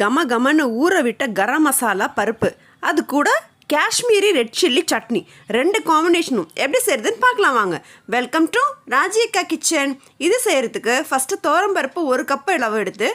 கம கமன்னு ஊற விட்ட கரம் மசாலா பருப்பு. அது கூட காஷ்மீரி ரெட் சில்லி சட்னி. ரெண்டு காம்பினேஷனும் எப்படி செய்யறதுன்னு பார்க்கலாம் வாங்க. வெல்கம் டு ராஜியக்கா கிச்சன் இது செய்யறதுக்கு ஃபஸ்ட்டு பருப்பு ஒரு கப்பு அளவு எடுத்து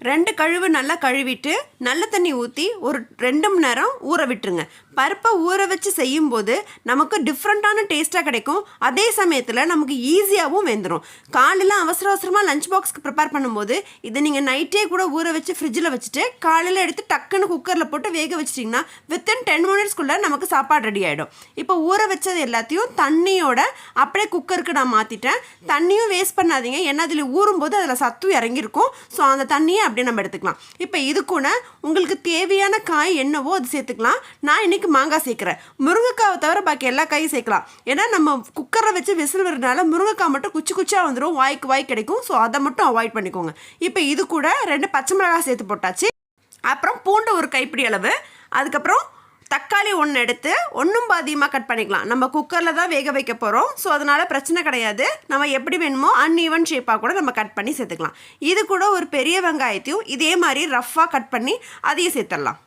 ரெண்டு கழுவு நல்லா கழுவிட்டு நல்ல தண்ணி ஊற்றி ஒரு ரெண்டு மணி நேரம் ஊற விட்டுருங்க. பருப்பை ஊற வச்சு செய்யும்போது நமக்கு டிஃப்ரெண்ட்டான டேஸ்ட்டாக கிடைக்கும். அதே சமயத்தில் நமக்கு ஈஸியாகவும் வெந்துடும் காலையில் அவசர அவசரமாக லஞ்ச் பாக்ஸ்க்கு ப்ரிப்பேர் பண்ணும்போது இதை நீங்கள் நைட்டே கூட ஊற வச்சு ஃப்ரிட்ஜில் வச்சுட்டு காலையில் எடுத்து டக்குன்னு குக்கரில் போட்டு வேக வச்சிட்டிங்கன்னா வித்தின் டென் மினிட்ஸ்க்குள்ளே நமக்கு சாப்பாடு ரெடி ஆகிடும் இப்போ ஊற வச்சது எல்லாத்தையும் தண்ணியோட அப்படியே குக்கருக்கு நான் மாற்றிட்டேன் தண்ணியும் வேஸ்ட் பண்ணாதீங்க. ஏன்னா அதில் ஊறும்போது அதில் சத்தும் இறங்கியிருக்கும். ஸோ அந்த தண்ணியை அப்படியே நம்ம எடுத்துக்கலாம். இப்போ இது கூட உங்களுக்கு தேவையான காய் என்னவோ அது சேர்த்துக்கலாம். நான் இன்னைக்கு மாங்காய் சேர்க்குறேன். முருங்கைக்காவை தவிர பாக்கி எல்லா காயும் சேர்க்கலாம். ஏன்னா நம்ம குக்கரில் வச்சு விசில் வரனால முருங்கைக்காய் மட்டும் குச்சி குச்சியாக வந்துடும் வாய்க்கு வாய் கிடைக்கும். ஸோ அதை மட்டும் அவாய்ட் பண்ணிக்கோங்க. இப்போ இது கூட ரெண்டு பச்சை மிளகாய் சேர்த்து போட்டாச்சு. அப்புறம் பூண்டு ஒரு கைப்பிடி அளவு. அதுக்கப்புறம் தக்காளி ஒன்று எடுத்து ஒன்றும் பாதியமாக கட் பண்ணிக்கலாம். நம்ம குக்கரில் தான் வேக வைக்க போகிறோம் ஸோ அதனால் பிரச்சனை கிடையாது. நம்ம எப்படி வேணுமோ அன்இவன் ஷேப்பாக கூட நம்ம கட் பண்ணி சேர்த்துக்கலாம். இது கூட ஒரு பெரிய வெங்காயத்தையும் இதே மாதிரி ரஃப்பாக கட் பண்ணி அதையும் சேர்த்துடலாம்.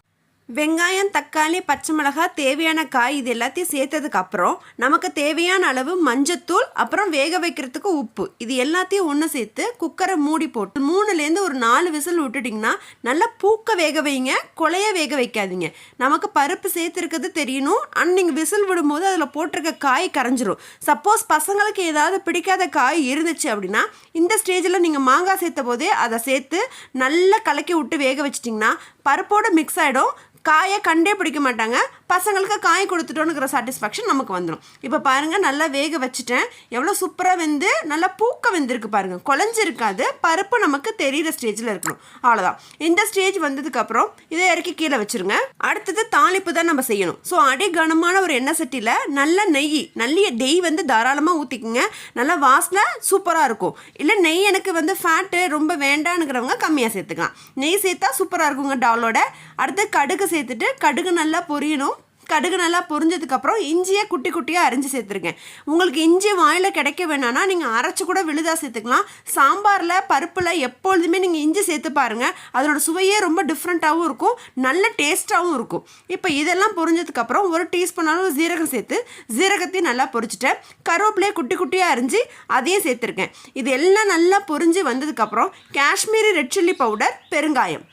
வெங்காயம் தக்காளி பச்சை மிளகாய் தேவையான காய் இது எல்லாத்தையும் சேர்த்ததுக்கு அப்புறம் நமக்கு தேவையான அளவு மஞ்சத்தூள் அப்புறம் வேக வைக்கிறதுக்கு உப்பு. இது எல்லாத்தையும் ஒன்று சேர்த்து குக்கரை மூடி போட்டு மூணுலேருந்து ஒரு நாலு விசில் விட்டுட்டிங்கன்னா நல்லா பூக்க வேக வைங்க கொலைய வேக வைக்காதீங்க. நமக்கு பருப்பு சேர்த்துருக்கிறது தெரியணும். ஆனால் நீங்கள் விசில் விடும்போது அதில் போட்டிருக்க காய் கரைஞ்சிரும். சப்போஸ் பசங்களுக்கு ஏதாவது பிடிக்காத காய் இருந்துச்சு அப்படின்னா இந்த ஸ்டேஜில் நீங்கள் மாங்காய் சேர்த்த போதே அதை சேர்த்து நல்லா கலக்கி விட்டு வேக வச்சிட்டிங்கன்னா பருப்போடு மிக்ஸ் ஆகிடும் காயை கண்டே பிடிக்க மாட்டாங்க. பசங்களுக்கு காய் கொடுத்துட்டோனுங்கிற சாட்டிஸ்ஃபேக்ஷன் நமக்கு வந்துடும் இப்போ பாருங்கள் நல்லா வேக வச்சுட்டேன். எவ்வளோ சூப்பராக வெந்து நல்லா பூக்க வெந்திருக்கு பாருங்கள் குழஞ்சிருக்காது பருப்பு நமக்கு தெரியிற ஸ்டேஜில் இருக்கணும். அவ்வளோதான் இந்த ஸ்டேஜ் வந்ததுக்கப்புறம் இதை இறக்கி கீழே வச்சுருங்க. அடுத்தது தாளிப்பு தான் நம்ம செய்யணும். ஸோ அடி கனமான ஒரு எண்ணெய் சட்டியில் நல்ல நெய் நல்ல நெய் வந்து தாராளமாக ஊற்றிக்குங்க நல்லா வாசனை சூப்பராக இருக்கும். இல்லை நெய் எனக்கு வந்து ஃபேட்டு ரொம்ப வேண்டானுங்கிறவங்க கம்மியாக சேர்த்துக்கலாம். நெய் சேர்த்தா சூப்பராக இருக்குங்க டாலோட. அடுத்து கடுகு சேர்த்துட்டு கடுகு நல்லா பொரியணும். கடுகு நல்லா பொரிஞ்சதுக்கப்புறம் இஞ்சியை குட்டி குட்டியாக அரிஞ்சு சேர்த்துருக்கேன் உங்களுக்கு இஞ்சி வாயில் கிடைக்க வேணான்னா நீங்கள் அரைச்சி கூட விழுதா சேர்த்துக்கலாம். சாம்பாரில் பருப்பில் எப்பொழுதுமே நீங்கள் இஞ்சி சேர்த்து பாருங்கள் அதனோட சுவையே ரொம்ப டிஃப்ரெண்ட்டாகவும் இருக்கும். நல்ல டேஸ்ட்டாகவும் இருக்கும். இப்போ இதெல்லாம் பொரிஞ்சதுக்கப்புறம் ஒரு டீஸ்பூன் அளவு ஜீரகம் சேர்த்து ஜீரகத்தையும் நல்லா பொரிச்சிட்டேன். கருவேப்பிலையே குட்டி குட்டியாக அரிஞ்சு அதையும் சேர்த்துருக்கேன். இது எல்லாம் நல்லா பொரிஞ்சு வந்ததுக்கப்புறம் காஷ்மீரி ரெட் சில்லி பவுடர் பெருங்காயம்.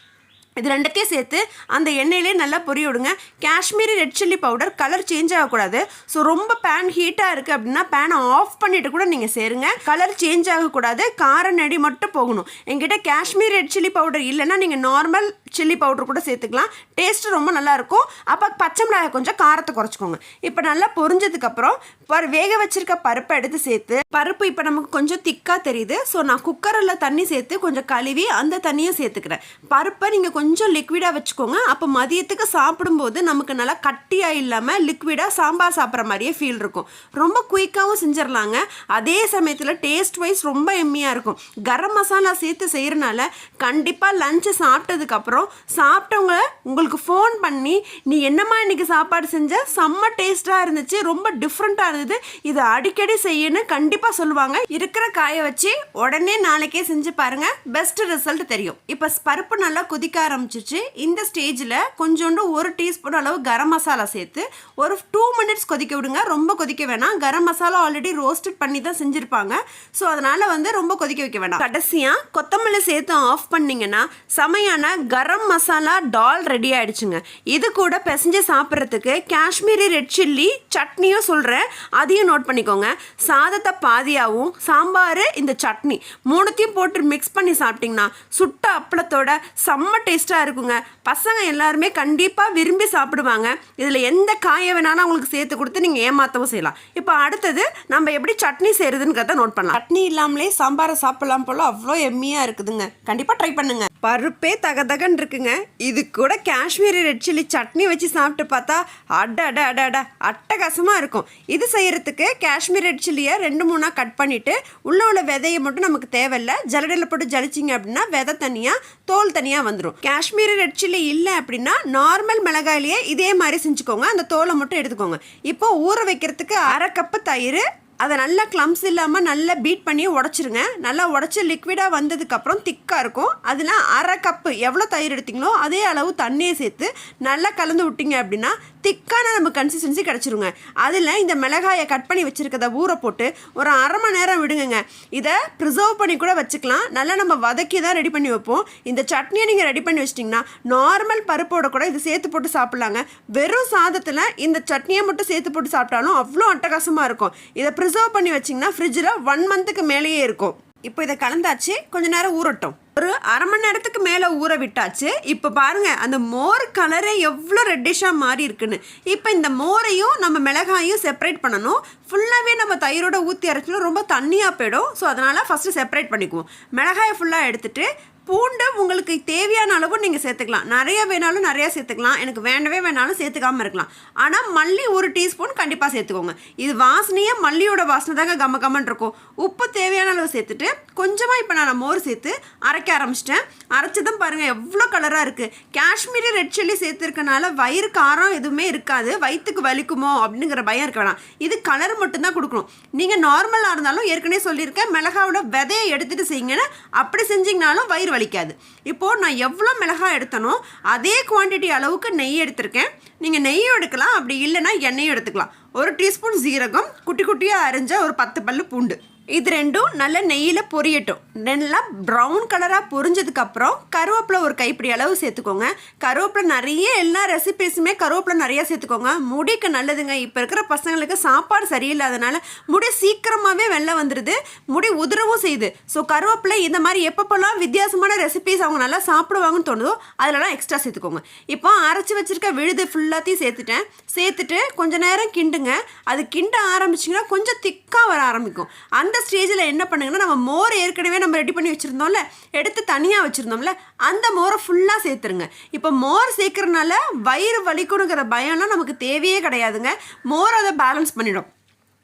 இது ரெண்டத்தையும் சேர்த்து அந்த எண்ணெயிலே நல்லா பொரிய விடுங்க. Kashmiri red chilli powder colour change ஆகக்கூடாது. ஸோ ரொம்ப பேன் ஹீட்டாக இருக்குது அப்படின்னா பேனை ஆஃப் பண்ணிட்டு கூட நீங்கள் சேருங்க. கலர் சேஞ்ச் ஆகக்கூடாது. கார நடி மட்டும் போகணும். எங்கிட்ட காஷ்மீர் ரெட் சில்லி பவுடர் இல்லைன்னா நீங்கள் நார்மல் சில்லி பவுடர் கூட சேர்த்துக்கலாம். டேஸ்ட் ரொம்ப நல்லாயிருக்கும். அப்போ பச்சை மிளகாய் கொஞ்சம் காரத்தை குறைச்சிக்கோங்க. இப்போ நல்லா பொரிஞ்சதுக்கப்புறம் பரு வேக வச்சிருக்க பருப்பை எடுத்து சேர்த்து பருப்பு இப்போ நமக்கு கொஞ்சம் திக்காக தெரியுது. ஸோ நான் குக்கரில் தண்ணி சேர்த்து கொஞ்சம் கழுவி அந்த தண்ணியும் சேர்த்துக்கிறேன். பருப்பை நீங்கள் கொஞ்சம் லிக்விடாக வச்சுக்கோங்க. அப்போ மதியத்துக்கு சாப்பிடும்போது நமக்கு நல்லா கட்டியாக இல்லாமல் லிக்விடாக சாம்பார் சாப்பிட்ற மாதிரியே ஃபீல் இருக்கும். ரொம்ப குயிக்காகவும் செஞ்சிடலாங்க அதே சமயத்தில் டேஸ்ட் வைஸ் ரொம்ப எம்மியாக இருக்கும். கரம் மசாலா சேர்த்து செய்கிறனால கண்டிப்பாக லஞ்சு சாப்பிட்டதுக்கப்புறம் சாப்பிட்டவங்க உங்களுக்கு ஃபோன் பண்ணி நீ என்னம்மா இன்றைக்கி சாப்பாடு செஞ்ச? செம்ம டேஸ்ட்டாக இருந்துச்சு ரொம்ப டிஃப்ரெண்ட்டாக இருந்தது. இதை அடிக்கடி செய்யணும் கண்டிப்பாக சொல்லுவாங்க. இருக்கிற காயை வச்சு உடனே நாளைக்கே செஞ்சு பாருங்கள் பெஸ்ட் ரிசல்ட் தெரியும். இப்போ பருப்பு நல்லா கொதிக்க ஆரம்பிச்சிச்சு இந்த ஸ்டேஜில் கொஞ்சோண்டு ஒரு டீஸ்பூன் அளவு கரம் மசாலா சேர்த்து ஒரு டூ மினிட்ஸ் கொதிக்க விடுங்க. ரொம்ப கொதிக்க வேணாம். கரம் மசாலா ஆல்ரெடி ரோஸ்டட் பண்ணி தான் செஞ்சுருப்பாங்க. ஸோ அதனால் வந்து ரொம்ப கொதிக்க வைக்க வேண்டாம் கடைசியாக கொத்தமல்லி சேர்த்து ஆஃப் பண்ணிங்கன்னா செமையான கரம் கரம் மசாலா டால் ரெடி ஆயிடுச்சுங்க. இது கூட பிசைஞ்சு சாப்பிட்றதுக்கு காஷ்மீரி ரெட் சில்லி சட்னியும் சொல்கிறேன் அதையும் நோட் பண்ணிக்கோங்க. சாதத்தை பாதியாகவும் சாம்பார் இந்த சட்னி மூணுத்தையும் போட்டு மிக்ஸ் பண்ணி சாப்பிட்டிங்கன்னா சுட்ட அப்பளத்தோட செம்ம டேஸ்ட்டாக இருக்குங்க. பசங்க எல்லாருமே கண்டிப்பாக விரும்பி சாப்பிடுவாங்க. இதில் எந்த காயை வேணாலும் அவங்களுக்கு சேர்த்து கொடுத்து நீங்கள் ஏமாற்றவும் செய்யலாம். இப்போ அடுத்தது நம்ம எப்படி சட்னி செய்கிறதுங்கிறத நோட் பண்ணலாம். சட்னி இல்லாமலே சாம்பாரை சாப்பிடலாம் போல அவ்வளோ எம்மியாக இருக்குதுங்க. கண்டிப்பாக ட்ரை பண்ணுங்கள் பருப்பே தகதகன் இருக்குங்க இது கூட காஷ்மீரி ரெட் சில்லி சட்னி வச்சு சாப்பிட்டு பார்த்தா அட அட அட அட அட்டகாசமாக இருக்கும். இது செய்கிறதுக்கு காஷ்மீர் ரெட் சில்லியை ரெண்டு மூணாக கட் பண்ணிவிட்டு உள்ளே உள்ள விதையை மட்டும் நமக்கு தேவையில்ல. ஜலடையில் போட்டு ஜலிச்சிங்க அப்படின்னா விதை தனியாக தோல் தனியாக வந்துடும் காஷ்மீரி ரெட் சில்லி இல்லை அப்படின்னா நார்மல் மிளகாயிலேயே இதே மாதிரி செஞ்சுக்கோங்க. அந்த தோலை மட்டும் எடுத்துக்கோங்க. இப்போ ஊற வைக்கிறதுக்கு அரை கப்பு தயிர் அதை நல்லா க்ளம்ஸ் இல்லாமல் நல்லா பீட் பண்ணி உடச்சிருங்க. நல்லா உடச்சி லிக்விடாக வந்ததுக்கப்புறம் திக்காக இருக்கும். அதில் அரை கப்பு எவ்வளோ தயிர் எடுத்தீங்களோ அதே அளவு தண்ணியை சேர்த்து நல்லா கலந்து விட்டீங்க அப்படின்னா திக்கான நம்ம கன்சிஸ்டன்சி கிடச்சிருங்க. அதில் இந்த மிளகாயை கட் பண்ணி வச்சுருக்கத ஊற போட்டு ஒரு அரை மணி நேரம் விடுங்கங்க. இதை ப்ரிசர்வ் பண்ணி கூட வச்சுக்கலாம். நல்லா நம்ம வதக்கி தான் ரெடி பண்ணி வைப்போம். இந்த சட்னியை நீங்கள் ரெடி பண்ணி வச்சிட்டிங்கன்னா நார்மல் பருப்போட கூட இது சேர்த்து போட்டு சாப்பிட்லாங்க. வெறும் சாதத்தில் இந்த சட்னியை மட்டும் சேர்த்து போட்டு சாப்பிட்டாலும் அவ்வளோ அட்டகாசமாக இருக்கும். இதை ப்ரிசர்வ் பண்ணி வச்சிங்கன்னா ஃப்ரிட்ஜில் ஒன் மந்த்துக்கு மேலேயே இருக்கும். இப்போ இதை கலந்தாச்சு. கொஞ்சம் நேரம் ஊறட்டும். ஒரு அரை மணி நேரத்துக்கு மேலே ஊற விட்டாச்சு. இப்போ பாருங்க அந்த மோர் கலரே எவ்வளோ ரெட்டிஷாக மாறி இருக்குன்னு. இப்போ இந்த மோரையும் நம்ம மிளகாயும் செப்பரேட் பண்ணணும். ஃபுல்லாகவே நம்ம தயிரோட ஊற்றி அரைச்சிடும் ரொம்ப தண்ணியாக போயிடும். ஸோ அதனால் ஃபஸ்ட்டு செப்பரேட் பண்ணிக்குவோம். மிளகாயை ஃபுல்லாக எடுத்துகிட்டு பூண்டை உங்களுக்கு தேவையான அளவு நீங்கள் சேர்த்துக்கலாம். நிறைய வேணாலும் நிறையா சேர்த்துக்கலாம். எனக்கு வேண்டவே வேணாலும் சேர்த்துக்காமல் இருக்கலாம். ஆனால் மல்லி ஒரு டீஸ்பூன் கண்டிப்பாக சேர்த்துக்கோங்க. இது வாசனையே மல்லியோட வாசனை தாங்க கம்ம கம்மன் இருக்கும். உப்பு தேவையான அளவு சேர்த்துட்டு கொஞ்சமாக இப்போ நான் மோர் சேர்த்து அரைக்க ஆரம்பிச்சிட்டேன். அரைச்சதும் பாருங்கள் எவ்வளோ கலராக இருக்குது காஷ்மீரி ரெட் சில்லி சேர்த்துருக்கனால வயிறு காரம் எதுவுமே இருக்காது. வயிற்றுக்கு வலிக்குமோ அப்படிங்கிற பயம் இருக்க வேணாம். இது கலர் மட்டும்தான் கொடுக்கணும். நீங்கள் நார்மலாக இருந்தாலும் ஏற்கனவே சொல்லியிருக்கேன் மிளகாவோட விதையை எடுத்துகிட்டு செய்யுங்கன்னு. அப்படி செஞ்சிங்கனாலும் வயிறு வலிக்காது. இப்போது நான் எவ்வளோ மிளகாய் எடுத்தனோ அதே குவான்டிட்டி அளவுக்கு நெய் எடுத்திருக்கேன். நீங்கள் நெய்யும் எடுக்கலாம் அப்படி இல்லைன்னா எண்ணெயும் எடுத்துக்கலாம். ஒரு டீஸ்பூன் சீரகம் குட்டி குட்டியாக அரிஞ்ச ஒரு பத்து பல்லு பூண்டு. இது ரெண்டும் நல்ல நெய்யில் பொரியட்டும். நல்லா ப்ரௌன் கலராக பொரிஞ்சதுக்கப்புறம் கருவேப்பிலை ஒரு கைப்பிடி அளவு சேர்த்துக்கோங்க. கருவேப்பிலை நிறைய எல்லா ரெசிபீஸுமே கருவேப்பிலை நிறைய சேர்த்துக்கோங்க. முடிக்கு நல்லதுங்க. இப்போ இருக்கிற பசங்களுக்கு சாப்பாடு சரியில்லாதனால முடி சீக்கிரமாகவே வெளில வந்துடுது முடி உதிரவும் செய்யுது. ஸோ கருவேப்பிலை இந்த மாதிரி எப்பப்போல்லாம் வித்தியாசமான ரெசிபீஸ் அவங்க நல்லா சாப்பிடுவாங்கன்னு தோணுதோ அதிலலாம் எக்ஸ்ட்ரா சேர்த்துக்கோங்க. இப்போ அரைச்சி வச்சுருக்க விழுது ஃபுல்லாத்தையும் சேர்த்துட்டேன். சேர்த்துட்டு கொஞ்சம் நேரம் கிண்டுங்க. அது கிண்ட ஆரம்பிச்சிங்கன்னா கொஞ்சம் திக்காக வர ஆரம்பிக்கும். அந்த ஸ்டேஜில் என்ன பண்ணுங்கன்னா நம்ம மோர் ஏற்கனவே நம்ம ரெடி பண்ணி வச்சுருந்தோம்ல எடுத்து தனியாக வச்சுருந்தோம்ல அந்த மோரை ஃபுல்லாக சேர்த்துருங்க. இப்போ மோர் சேர்க்குறதுனால வயிறு வலிக்கணுங்கிற பயம்லாம் நமக்கு தேவையே கிடையாதுங்க. மோர் அதை பேலன்ஸ் பண்ணிடும்.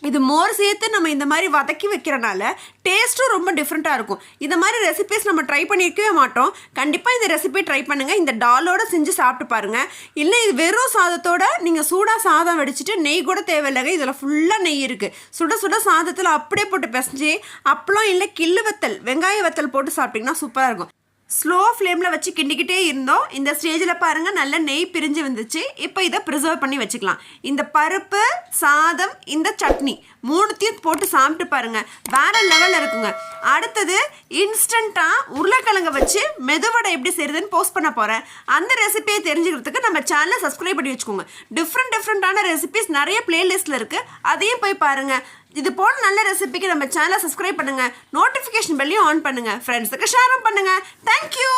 இது மோர் சேர்த்து நம்ம இந்த மாதிரி வதக்கி வைக்கிறனால டேஸ்ட்டும் ரொம்ப டிஃப்ரெண்ட்டாக இருக்கும். இந்த மாதிரி ரெசிபிஸ் நம்ம ட்ரை பண்ணியிருக்கவே மாட்டோம். கண்டிப்பாக இந்த ரெசிபி ட்ரை பண்ணுங்கள் இந்த டாலோட செஞ்சு சாப்பிட்டு பாருங்கள் இல்லை இது வெறும் சாதத்தோட நீங்கள் சூடாக சாதம் வடிச்சிட்டு நெய் கூட தேவையில்லைங்க. இதில் ஃபுல்லாக நெய் இருக்குது சுட சுட சாதத்தில் அப்படியே போட்டு பிசைஞ்சு அப்பளம் இல்லை கில்லு வத்தல் வெங்காய வத்தல் போட்டு சாப்பிட்டிங்கன்னா சூப்பராக இருக்கும். ஸ்லோ ஃப்ளேமில் வச்சு கிண்டிக்கிட்டே இருந்தோம். இந்த ஸ்டேஜில் பாருங்கள் நல்ல நெய் பிரிஞ்சு வந்துச்சு. இப்போ இதை ப்ரிசர்வ் பண்ணி வச்சுக்கலாம். இந்த பருப்பு சாதம் இந்த சட்னி மூணுத்தையும் போட்டு சாப்பிட்டு பாருங்கள் வேற லெவலில் இருக்குங்க. அடுத்தது இன்ஸ்டண்ட்டாக உருளைக்கிழங்கை வச்சு மெதுவடை எப்படி செய்யுதுன்னு போஸ்ட் பண்ண போகிறேன் அந்த ரெசிபியை தெரிஞ்சுக்கிறதுக்கு நம்ம சேனலை சப்ஸ்கிரைப் பண்ணி வச்சுக்கோங்க. டிஃப்ரெண்ட் டிஃப்ரெண்ட்டான ரெசிபிஸ் நிறைய பிளேலிஸ்ட்டில் இருக்குது அதையும் போய் பாருங்கள் இது போல் நல்ல ரெசிபிக்கு நம்ம சேனலை சப்ஸ்கிரைப் பண்ணுங்கள் நோட்டிஃபிகேஷன் பெல்லையும் ஆன் பண்ணுங்கள் ஃப்ரெண்ட்ஸுக்கு ஷேரும் பண்ணுங்கள் தேங்க்யூ